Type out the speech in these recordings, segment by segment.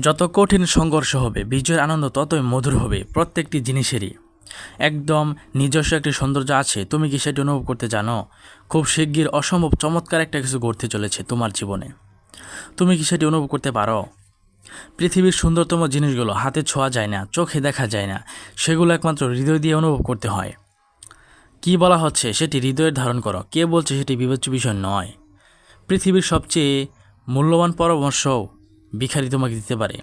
যত কঠিন সংঘর্ষ হবে, বিজয়ের আনন্দ ততই মধুর হবে প্রত্যেকটি জিনিসেরই। একদম নিজস্ব একটি সৌন্দর্য আছে, তুমি কি সেটি অনুভব করতে জানো? খুব শিগগির অসম্ভব চমৎকার একটা কিছু ঘটতে চলেছে তোমার জীবনে। তুমি কি সেটি অনুভব করতে পারো? পৃথিবীর সুন্দরতম জিনিসগুলো হাতে ছোঁয়া যায় না, চোখে দেখা যায় না, সেগুলো একমাত্র হৃদয় দিয়ে অনুভব করতে হয়। কি বলা হচ্ছে, সেটি হৃদয়ের ধারণ করো, কে বলছে সেটি বিবেচ্য বিষয় নয়। পৃথিবীর সবচেয়ে মূল্যবান পরামর্শও ভিখারি তোমাকে দিতে পারে।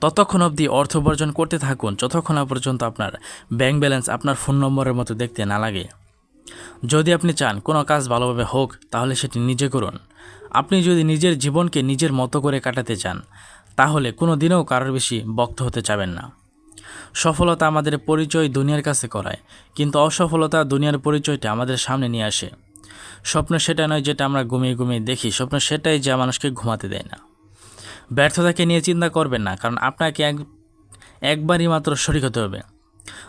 ততক্ষণ অবধি অর্থ উপার্জন করতে থাকুন, যতক্ষণ না পর্যন্ত আপনার ব্যাংক ব্যালেন্স আপনার ফোন নম্বরের মতো দেখতে না লাগে। যদি আপনি চান কোনো কাজ ভালোভাবে হোক, তাহলে সেটি নিজে করুন। আপনি যদি নিজের জীবনকে নিজের মতো করে কাটাতে চান, তাহলে কোনো দিনেও কারোর বেশি বক্ত হতে চাবেন না। সফলতা আমাদের পরিচয় দুনিয়ার কাছে করায়, কিন্তু অসফলতা দুনিয়ার পরিচয়টা আমাদের সামনে নিয়ে আসে। স্বপ্ন সেটা নয় যেটা আমরা ঘুমিয়ে ঘুমিয়ে দেখি, স্বপ্ন সেটাই যা মানুষকে ঘুমাতে দেয় না। ব্যর্থতাকে নিয়ে চিন্তা করবেন না, কারণ আপনাকে এক, একবারই মাত্র শরিক হতে হবে।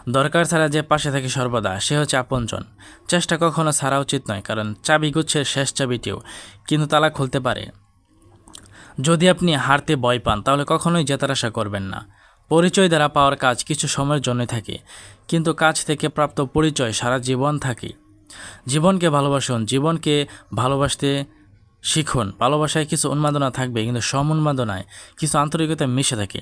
দরকার ছাড়া যে পাশে থাকে সর্বদা, সে হচ্ছে আপনজন। চেষ্টা কখনো ছাড়া উচিত নয়, কারণ চাবি গুচ্ছের শেষ চাবিটিও কিন্তু তালা খুলতে পারে। যদি আপনি হারতে ভয় পান, তাহলে কখনোই জেতার আশা করবেন না। পরিচয় দ্বারা পাওয়ার কাজ কিছু সময়ের জন্য থাকে, কিন্তু কাজ থেকে প্রাপ্ত পরিচয় সারা জীবন থাকে। জীবনকে ভালোবাসুন, জীবনকে ভালোবাসতে শিখুন। ভালোবাসায় কিছু উন্মাদনা থাকবে, কিন্তু সম উন্মাদনায় কিছু আন্তরিকতা মিশে থাকে।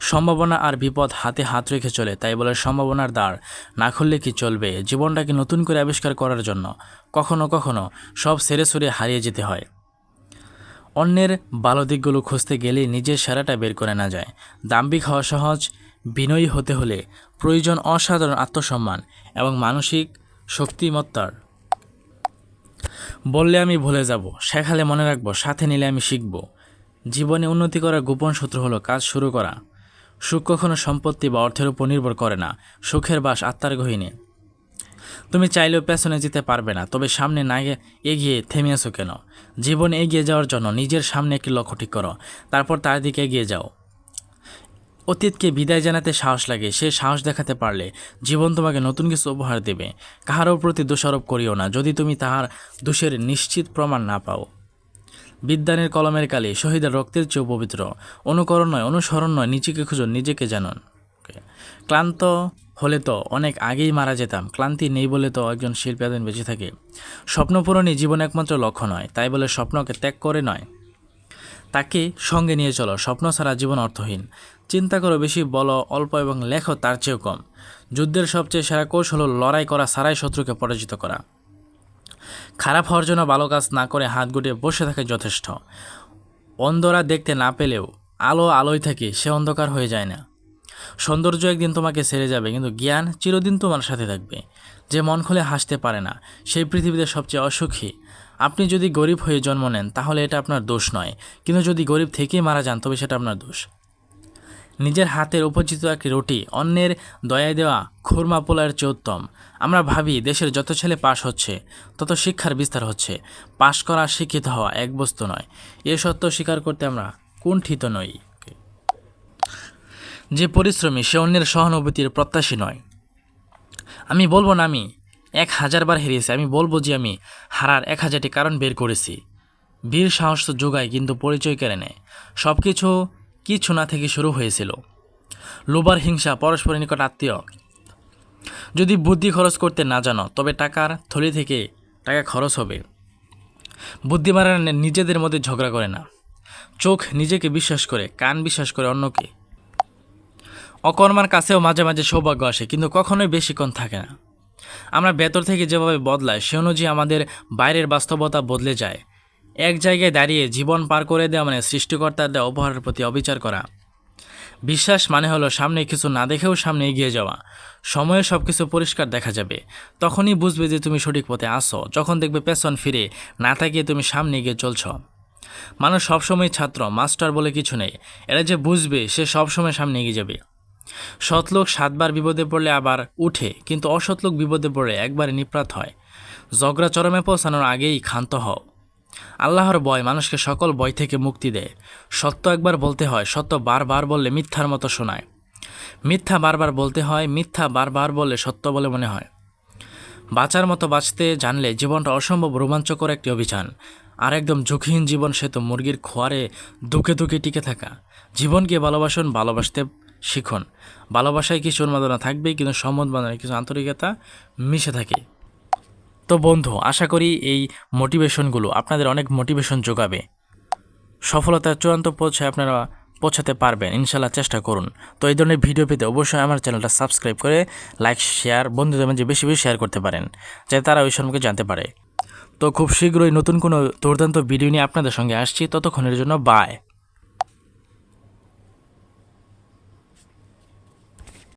সম্ভাবনা আর বিপদ হাতে হাত রেখে চলে, তাই বলে সম্ভাবনার দ্বার না খুললে কি চলবে? জীবনটাকে নতুন করে আবিষ্কার করার জন্য কখনো কখনো সব সেরে সরে হারিয়ে যেতে হয়। অন্যের ভালো দিকগুলো খুঁজতে গেলেই নিজের সেরাটা বের করে না যায়। দাম্ভিক হওয়া সহজ, বিনয়ী হতে হলে প্রয়োজন অসাধারণ আত্মসম্মান এবং মানসিক শক্তিমত্তার বললে আমি ভুলে যাব, শেখালে মনে রাখব, সাথে নিলে আমি শিখব। জীবনে উন্নতি করার গোপন সূত্র হলো কাজ শুরু করা। সুখ কখনো সম্পত্তি বা অর্থের উপর নির্ভর করে না, সুখের বাস আত্মার গহীনে। তুমি চাইলেও পেছনে যেতে পারবে না, তবে সামনে না এগিয়ে থেমে আছো কেন? জীবনে এগিয়ে যাওয়ার জন্য নিজের সামনে একটি লক্ষ্য ঠিক করো, তারপর তার দিকে এগিয়ে যাও। অতীতকে বিদায় জানাতে সাহস লাগে, সে সাহস দেখাতে পারলে জীবন তোমাকে নতুন কিছু উপহার দেবে। কাহারও প্রতি দোষারোপ করিও না, যদি তুমি তাহার দোষের নিশ্চিত প্রমাণ না পাও। বিদ্যানের কলমের কালে শহীদের রক্তের চেয়েও পবিত্র। অনুকরণ নয়, অনুসরণ নয়, নিজেকে খুঁজুন নিজেকে জানুন। ক্লান্ত হলে তো অনেক আগেই মারা যেতাম, ক্লান্তি নেই বলে তো একজন শিল্পী এতদিন বেঁচে থাকে। স্বপ্ন পূরণই জীবন একমাত্র লক্ষ্য নয়, তাই বলে স্বপ্নকে ত্যাগ করে নয়। তাকে সঙ্গে নিয়ে চলো। স্বপ্ন ছাড়া জীবন অর্থহীন। চিন্তা করো বেশি, বলো, অল্প এবং লেখো, তার চেয়েও কম। যুদ্ধের সবচেয়ে সেরা কৌশল হলো লড়াই করা, সারাই শত্রুকে পরাজিত করা। খারাপ হওয়ার জন্য ভালো কাজ না করে হাত গুটিয়ে বসে থাকে যথেষ্ট। অন্ধরা দেখতে না পেলেও আলো আলোয় থাকে, সে অন্ধকার হয়ে যায় না। সৌন্দর্য একদিন তোমাকে ছেড়ে যাবে, কিন্তু জ্ঞান চিরদিন তোমার সাথে থাকবে। যে মন খুলে হাসতে পারে না, সেই পৃথিবীতে সবচেয়ে অসুখী। আপনি যদি গরিব হয়ে জন্ম নেন, তাহলে এটা আপনার দোষ নয়। কিন্তু যদি গরিব থেকেই মারা যান, তবে সেটা আপনার দোষ। নিজের হাতের উপচিত একটি রুটি, অন্যের দয়ায় দেওয়া খুরমা পোলার চেয়ে উত্তম আমরা ভাবি, দেশের যত ছেলে পাশ হচ্ছে, তত শিক্ষার বিস্তার হচ্ছে। পাশ করা শিক্ষিত হওয়া এক বস্তু নয়। এ সত্য স্বীকার করতে আমরা কুণ্ঠিত নই। যে পরিশ্রমী সে অন্যের সহানুভূতির প্রত্যাশী নয়। আমি বলব না আমি এক হাজারবার হেরিয়েছি, আমি বলব যে আমি হারার এক হাজারটি কারণ বের করেছি। বীর সাহস তো যোগায়, কিন্তু পরিচয় কেড়ে নেয়। সব কিছু কিছু না থেকে শুরু হয়েছিল। লোবার হিংসা, পরস্পরের নিকট আত্মীয়। যদি বুদ্ধি খরচ করতে না জানো, তবে টাকার থলি থেকে টাকা খরচ হবে। বুদ্ধিমানরা নিজেদের মধ্যে ঝগড়া করে না। চোখ নিজেকে বিশ্বাস করে, কান বিশ্বাস করে অন্যকে। অকর্মার কাছেও মাঝে মাঝে সৌভাগ্য আসে, কিন্তু কখনোই বেশিক্ষণ থাকে না। আমরা ভেতর থেকে যেভাবে বদলাই, সে অনুযায়ী আমাদের বাইরের বাস্তবতা বদলে যায়। এক জায়গায় দাঁড়িয়ে জীবন পার করে দেওয়া মানে সৃষ্টিকর্তার দেওয়া প্রতি অবিচার করা। বিশ্বাস মানে হলো সামনে কিছু না দেখেও সামনে এগিয়ে যাওয়া। সময়ে সব কিছু পরিষ্কার দেখা যাবে। তখনই বুঝবে যে তুমি সঠিক পথে আসো যখন দেখবে পেছন ফিরে না তাকিয়ে তুমি সামনে এগিয়ে চলছ। মানুষ সবসময় ছাত্র, মাস্টার বলে কিছু নেই। এরা যে বুঝবে, সে সবসময় সামনে এগিয়ে যাবে। সৎলোক সাতবার বিপদে পড়লে আবার উঠে, কিন্তু অসৎলোক বিপদে পড়লে একবারে নিপ্রাত হয়। ঝগড়া চরমে পৌঁছানোর আগেই ক্ষান্ত হও। আল্লাহর বয় মানুষকে সকল বয় থেকে মুক্তি দেয়। সত্য একবার বলতে হয়, সত্য বারবার বললে মিথ্যার মতো শোনায়। মিথ্যা বারবার বলতে হয়, মিথ্যা বারবার বললে সত্য বলে মনে হয়। বাঁচার মতো বাঁচতে জানলে জীবনটা অসম্ভব রোমাঞ্চকর একটি অভিযান। আর একদম ঝুঁকিহীন জীবন সে তো মুরগির খোয়ারে দুকে দুকে টিকে থাকা। জীবনকে ভালোবাসুন, ভালোবাসতে শিখুন। ভালোবাসায় কিছু উন্মাদনা থাকবেই, কিন্তু সম্বন্ধ কিছু আন্তরিকতা মিশে থাকে। তো বন্ধু, আশা করি এই মোটিভেশনগুলো আপনাদের অনেক মোটিভেশন যোগাবে। সফলতার চূড়ান্ত পৌঁছায় আপনারা পৌঁছাতে পারবেন। ইনশাল্লাহ চেষ্টা করুন। তো এই ধরনের ভিডিও পেতে অবশ্যই আমার চ্যানেলটা সাবস্ক্রাইব করে লাইক, শেয়ার, বন্ধুদের মাঝে বেশি বেশি শেয়ার করতে পারেন, যাতে তারা ওই সম্পর্কে জানতে পারে। তো খুব শীঘ্রই নতুন কোনো দুর্দান্ত ভিডিও নিয়ে আপনাদের সঙ্গে আসছি। ততক্ষণের জন্য বাই